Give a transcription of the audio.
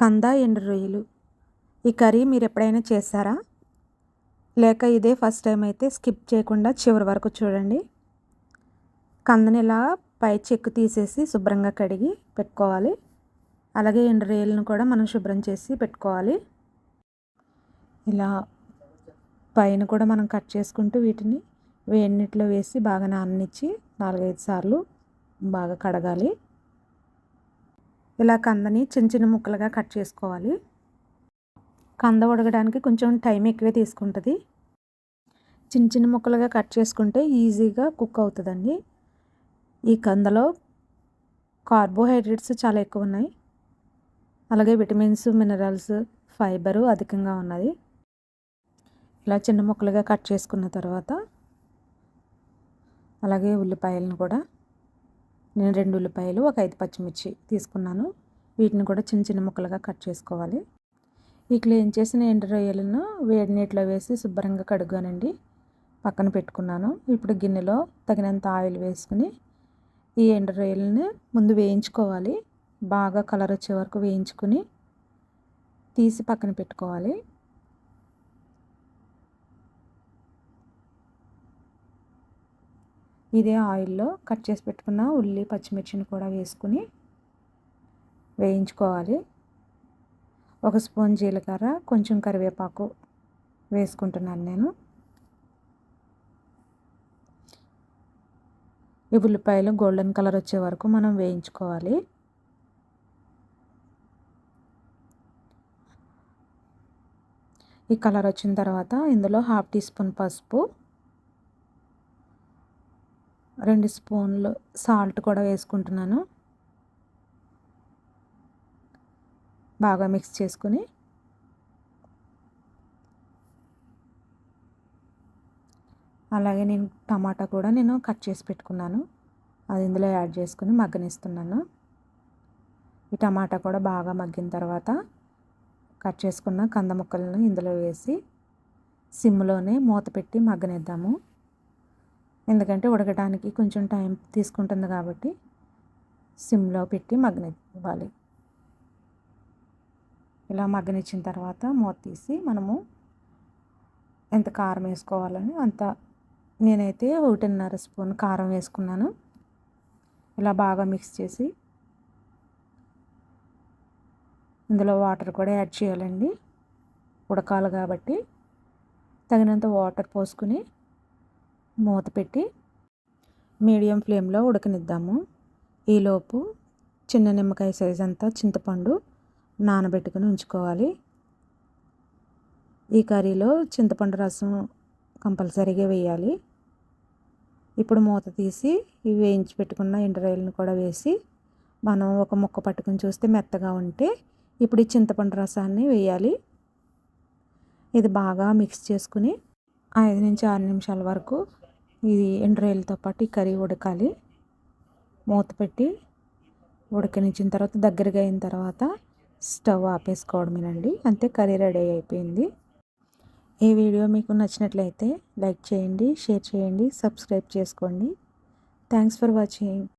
కంద ఎండు రొయ్యలు ఈ కర్రీ మీరు ఎప్పుడైనా చేస్తారా లేక ఇదే ఫస్ట్ టైం అయితే స్కిప్ చేయకుండా చివరి వరకు చూడండి. కందని ఇలా పై చెక్కు తీసేసి శుభ్రంగా కడిగి పెట్టుకోవాలి. అలాగే ఎండు రొయ్యలను కూడా మనం శుభ్రం చేసి పెట్టుకోవాలి. ఇలా పైన కూడా మనం కట్ చేసుకుంటూ వీటిని వేడినీటిలో వేసి బాగా నాననిచ్చి నాలుగైదు సార్లు బాగా కడగాలి. ఇలా కందని చిన్న చిన్న ముక్కలుగా కట్ చేసుకోవాలి. కంద ఉడకడానికి కొంచెం టైం ఎక్కువే తీసుకుంటుంది. చిన్న చిన్న ముక్కలుగా కట్ చేసుకుంటే ఈజీగా కుక్ అవుతుందండి. ఈ కందలో కార్బోహైడ్రేట్స్ చాలా ఎక్కువ ఉన్నాయి. అలాగే విటమిన్స్ మినరల్స్ ఫైబరు అధికంగా ఉన్నది. ఇలా చిన్న ముక్కలుగా కట్ చేసుకున్న తర్వాత అలాగే ఉల్లిపాయలను కూడా నేను రెండు ఉల్లిపాయలు ఒక ఐదు పచ్చిమిర్చి తీసుకున్నాను. వీటిని కూడా చిన్న చిన్న ముక్కలుగా కట్ చేసుకోవాలి. ఈ క్లీన్ చేసిన ఎండు రొయ్యలను వేడి నీటిలో వేసి శుభ్రంగా కడుగానండి పక్కన పెట్టుకున్నాను. ఇప్పుడు గిన్నెలో తగినంత ఆయిల్ వేసుకుని ఈ ఎండు రొయ్యలని ముందు వేయించుకోవాలి. బాగా కలర్ వచ్చే వరకు వేయించుకుని తీసి పక్కన పెట్టుకోవాలి. ఇదే ఆయిల్లో కట్ చేసి పెట్టుకున్న ఉల్లి పచ్చిమిర్చిని కూడా వేసుకుని వేయించుకోవాలి. ఒక స్పూన్ జీలకర్ర కొంచెం కరివేపాకు వేసుకుంటున్నాను నేను. ఈ ఉల్లిపాయలు గోల్డెన్ కలర్ వచ్చే వరకు మనం వేయించుకోవాలి. ఈ కలర్ వచ్చిన తర్వాత ఇందులో హాఫ్ టీ స్పూన్ పసుపు రెండు స్పూన్లు సాల్ట్ కూడా వేసుకుంటున్నాను. బాగా మిక్స్ చేసుకుని అలాగే నేను టమాటా కూడా నేను కట్ చేసి పెట్టుకున్నాను. అది ఇందులో యాడ్ చేసుకుని మగ్గనిస్తున్నాను. ఈ టమాటా కూడా బాగా మగ్గిన తర్వాత కట్ చేసుకున్న కంద ముక్కలను ఇందులో వేసి సిమ్లోనే మూత పెట్టి మగ్గనిద్దాము. ఎందుకంటే ఉడకడానికి కొంచెం టైం తీసుకుంటుంది కాబట్టి సిమ్లో పెట్టి మగ్గనివ్వాలి. ఇలా మగ్గనిచ్చిన తర్వాత మూత తీసి మనము ఎంత కారం వేసుకోవాలని అంత నేనైతే ఒకటిన్నర స్పూన్ కారం వేసుకున్నాను. ఇలా బాగా మిక్స్ చేసి ఇందులో వాటర్ కూడా యాడ్ చేయాలండి. ఉడకాలి కాబట్టి తగినంత వాటర్ పోసుకుని మూత పెట్టి మీడియం ఫ్లేమ్లో ఉడకనిద్దాము. ఈలోపు చిన్న నిమ్మకాయ సైజ్ అంతా చింతపండు నానబెట్టుకుని ఉంచుకోవాలి. ఈ కర్రీలో చింతపండు రసం కంపల్సరీగా వేయాలి. ఇప్పుడు మూత తీసి ఇవి వేయించి పెట్టుకున్న ఎండ్రాయిల్ని కూడా వేసి మనం ఒక ముక్క పట్టుకుని చూస్తే మెత్తగా ఉంటే ఇప్పుడు ఈ చింతపండు రసాన్ని వేయాలి. ఇది బాగా మిక్స్ చేసుకుని ఐదు నుంచి ఆరు నిమిషాల వరకు ఇది ఎండ్రాయిలతో పాటు ఈ కర్రీ ఉడకాలి. మూత పెట్టి ఉడకనిచ్చిన తర్వాత దగ్గరగా అయిన తర్వాత స్టవ్ ఆపేసుకోవడమేనండి. అంతే కర్రీ రెడీ అయిపోయింది. ఈ వీడియో మీకు నచ్చినట్లయితే లైక్ చేయండి షేర్ చేయండి సబ్స్క్రైబ్ చేసుకోండి. Thanks for watching.